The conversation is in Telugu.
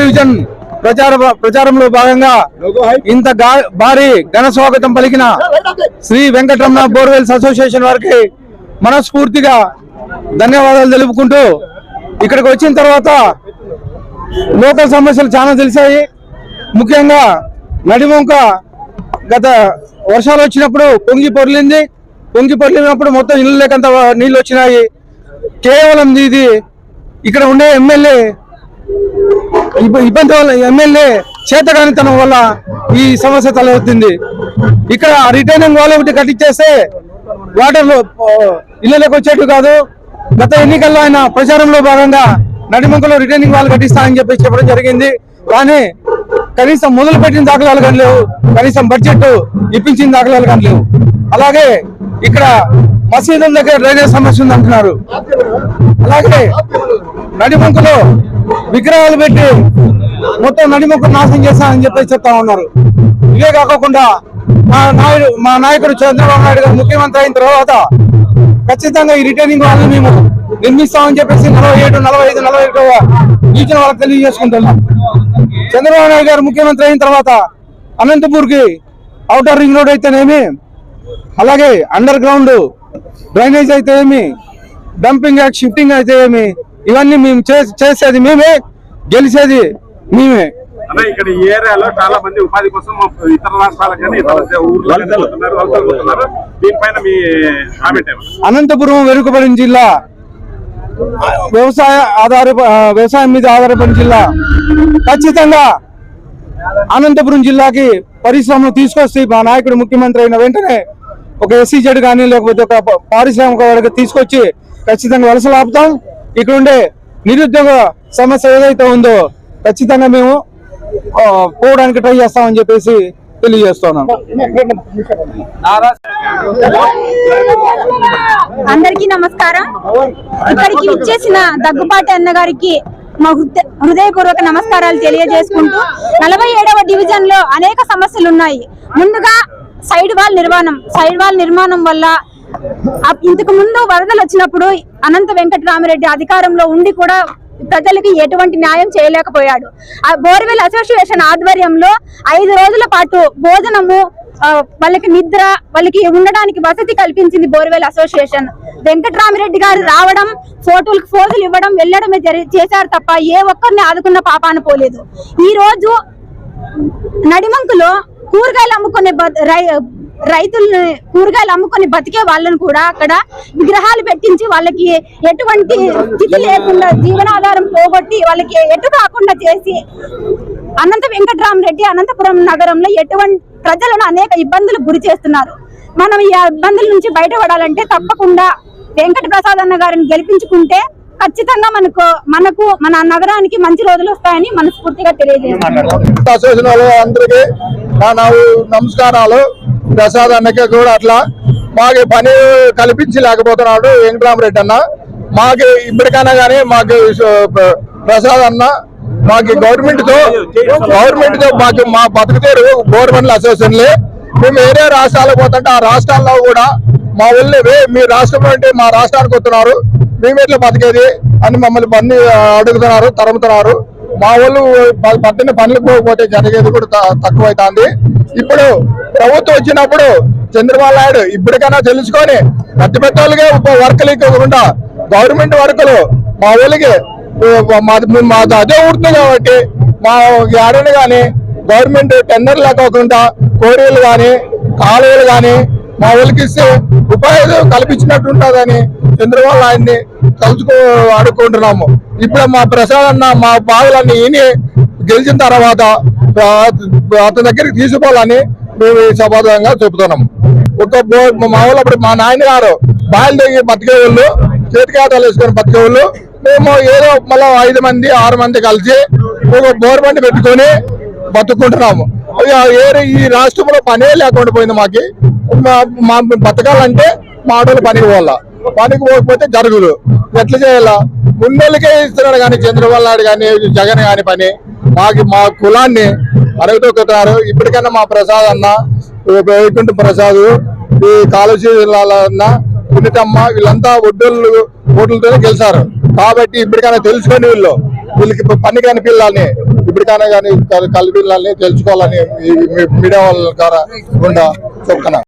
డివిజన్ ప్రచార ప్రచారంలో భాగంగా ఇంత భారీ ఘన స్వాగతం పలికిన శ్రీ వెంకటరమణ బోర్వెల్స్ అసోసియేషన్ వారికి మనస్ఫూర్తిగా ధన్యవాదాలు తెలుపుకుంటూ ఇక్కడికి వచ్చిన తర్వాత లోకల్ సమస్యలు చాలా తెలిసాయి. ముఖ్యంగా నడివంక గత వర్షాలు వచ్చినప్పుడు పొంగి పొరిలింది. పొంగి పొరిలినప్పుడు మొత్తం ఇల్లు లేకంత నీళ్ళు వచ్చినాయి. కేవలం ఇది ఇక్కడ ఉండే ఎమ్మెల్యే ఇబ్బంది వల్ల ఎమ్మెల్యే చేతగానితనం వల్ల ఈ సమస్య తలవుతుంది ఇక్కడ రిటైనింగ్ వాల్ ఒకటి కట్టించేస్తే వాటర్ ఇళ్ళలోకి వచ్చేట్టు కాదు. గత ఎన్నికల్లో ఆయన ప్రచారంలో భాగంగా నడిమంకలో రిటైనింగ్ వాల్ కట్టిస్తా అని చెప్పి చెప్పడం జరిగింది. కానీ కనీసం మొదలు పెట్టిన దాఖలాలు కానీ లేవు. కనీసం బడ్జెట్ ఇప్పించిన దాఖలాలు కానీ లేవు. అలాగే ఇక్కడ మసీదుల దగ్గర డ్రైనేజ్ సమస్య ఉంది అంటున్నారు అలాగే నడిమంకలో విగ్రహాలు పెట్టి మొత్తం నడిమొక్క నాశనం చేశానని చెప్పేసి చెప్తా ఉన్నారు. ఇవే కాకుండా మా నాయుడు మా నాయకుడు చంద్రబాబు నాయుడు గారు ముఖ్యమంత్రి అయిన తర్వాత ఖచ్చితంగా ఈ రిటైనింగ్ వాళ్ళని మేము నిర్మిస్తామని చెప్పేసి నలభై ఏడు నలభై ఐదు నలభై ఏడు ఈచిన వాళ్ళకి తెలియజేసుకుంటున్నాం. చంద్రబాబు నాయుడు గారు ముఖ్యమంత్రి అయిన తర్వాత అనంతపూర్కి అవుటర్ రింగ్ రోడ్ అయితేనేమి అలాగే అండర్ గ్రౌండ్ డ్రైనేజ్ అయితే ఏమి డంపింగ్ యాక్ట్ షిఫ్టింగ్ అయితే ఏమి ఇవన్నీ మేము చేసేది మేమే గెలిచేది మేమే. అన్న ఇక్కడ ఈ ఏరియాలో చాలా మంది ఉపాధి కోసం ఇతర కానీ దీనిపైన మీ ఏమన్నా అనంతపురం వెనుకబడిన జిల్లా వ్యవసాయ ఆధార వ్యవసాయం మీద ఆధారపడిన జిల్లా. ఖచ్చితంగా అనంతపురం జిల్లాకి పరిశ్రమలు తీసుకొస్తే మా నాయకుడు ముఖ్యమంత్రి అయిన వెంటనే ఒక ఎస్సీ జెడ్ కానీ లేకపోతే ఒక పారిశ్రామిక వర్గ తీసుకొచ్చి ఖచ్చితంగా వలసలు ఆపుతాం ఇక్కడ ఉండే నిరుద్యోగ సమస్య ఏదైతే ఉందో ఖచ్చితంగా మేము పోవడానికి ట్రై చేస్తామని చెప్పేసి తెలియజేస్తున్నాం. అందరికీ నమస్కారం. ఇక్కడికి ఇచ్చేసిన దగ్గుపాటి అన్న గారికి మా హృదయ- హృదయపూర్వక నమస్కారాలు తెలియజేసుకుంటూ నలభై ఏడవ డివిజన్లో అనేక సమస్యలు ఉన్నాయి ముందుగా సైడ్ వాల్ నిర్మాణం సైడ్ వాల్ నిర్మాణం వల్ల ఇంతకు ముందు వరదలు వచ్చినప్పుడు అనంత వెంకటరామరెడ్డి అధికారంలో ఉండి కూడా ప్రజలకి ఎటువంటి న్యాయం చేయలేకపోయాడు. ఆ బోర్వెల్ అసోసియేషన్ ఆధ్వర్యంలో ఐదు రోజుల పాటు భోజనము వాళ్ళకి నిద్ర వాళ్ళకి ఉండడానికి వసతి కల్పించింది బోర్వెల్ అసోసియేషన్. వెంకటరామిరెడ్డి గారు రావడం ఫోటోలకు ఫోజులు ఇవ్వడం వెళ్ళడమే చేశారు తప్ప ఏ ఒక్కరిని ఆదుకున్న పాపాన పోలేదు. ఈ రోజు నడిమంకులో కూరగాయలు అమ్ముకునే బ- రైతుల్ని కూరగాయలు అమ్ముకొని బతికే వాళ్ళని కూడా అక్కడ విగ్రహాలు పెట్టించి వాళ్ళకి ఎటువంటి స్థితి లేకుండా జీవనాధారం పోగొట్టి వాళ్ళకి ఎటు కాకుండా చేసి అనంత వెంకటరామరెడ్డి అనంతపురం నగరంలో ఎటువంటి ప్రజలను అనేక ఇబ్బందులు గురి చేస్తున్నారు. మనం ఈ ఇబ్బందుల నుంచి బయటపడాలంటే తప్పకుండా వెంకట ప్రసాద్ అన్న గారిని గెలిపించుకుంటే ఖచ్చితంగా మనకు మనకు మన నగరానికి మంచి రోజులు వస్తాయని మనస్ఫూర్తిగా తెలియజేస్తున్నాను. అసోసియేషన్ అందరికీ నా నమస్కారాలు. ప్రసాద్ అన్నకే కూడా అట్లా మాకు పని కల్పించి లేకపోతున్నాడు వెంకటరామరెడ్డి అన్న. మాకు ఇప్పటికైనా కానీ మాకు ప్రసాద్ అన్న మాకు గవర్నమెంట్తో గవర్నమెంట్తో మాకు మా బతుకుతేరు గవర్నమెంట్ అసోసియేషన్లే. మేము వేరే రాష్ట్రాలకు పోతుంటే ఆ రాష్ట్రాల్లో కూడా మా ఊళ్ళో మీ రాష్ట్రం అంటే మా రాష్ట్రానికి వస్తున్నారు. మేము ఎట్లా బతికేది అని మమ్మల్ని పని అడుగుతున్నారు తరుముతున్నారు. మా వాళ్ళు పట్టిన పనులు పోకపోతే జరిగేది కూడా తక్కువ తక్కువైతుంది. ఇప్పుడు ప్రభుత్వం వచ్చినప్పుడు చంద్రబాబు నాయుడు ఇప్పటికైనా తెలుసుకొని పెద్ద పెద్ద వాళ్ళకే వర్కులు ఇవ్వకుండా గవర్నమెంట్ వర్కులు మా వాళ్ళకి మా అదే ఉంటుంది కాబట్టి మా ఏడని కానీ గవర్నమెంట్ టెండర్ లేకోకుండా కోరీలు కానీ కాలువలు కానీ మా వాళ్ళకి ఇస్తే ఉపాధి కల్పించినట్టు ఉంటుందని చంద్రబాబు నాయుడిని తలుచుకో అడుక్కుంటున్నాము ఇప్పుడు మా ప్రసాద్ అన్న మా బాధలన్నీ ఈయన గెలిచిన తర్వాత అతని దగ్గరికి తీసుకోవాలని మేము ఈ సమాధానంగా చెబుతున్నాం. ఒక మా వాళ్ళు అప్పుడు మా నాయనగారు బాయిలు దిగి బతికే వాళ్ళు చేతికి ఆటలు వేసుకొని బతికే వాళ్ళు మేము ఏదో మళ్ళీ ఐదు మంది ఆరు మంది కలిసి ఒక బోర్ బండి పెట్టుకొని బతుకుంటున్నాము. ఏరే ఈ రాష్ట్రంలో పనే లేకుండా పోయింది మాకి. మా- బతకాలంటే మా ఆటోలు పనికి పోవాలా? పనికి పోకపోతే జరుగులు. ఎట్లా చేయాలా? ముందోళ్ళకే ఇస్తున్నాడు కానీ చంద్రబాబు నాయుడు కానీ జగన్ కానీ పని. మాకి మా కులాన్ని అరగతొక్కుతున్నారు ఇప్పటికైనా మా ప్రసాద్ అన్న వైకుంఠ ప్రసాద్ ఈ కాళేశ్వరి అన్న పునితమ్మ వీళ్ళంతా ఒడ్డోళ్ళు ఓట్లతోనే గెలిచారు. కాబట్టి ఇప్పటికైనా తెలుసుకొని వీళ్ళు వీళ్ళకి పని కాని పిల్లల్ని ఇప్పటికైనా కానీ కలిపిల్లని తెలుసుకోవాలని మీడియా వాళ్ళ ద్వారా గుండా చెప్తున్నా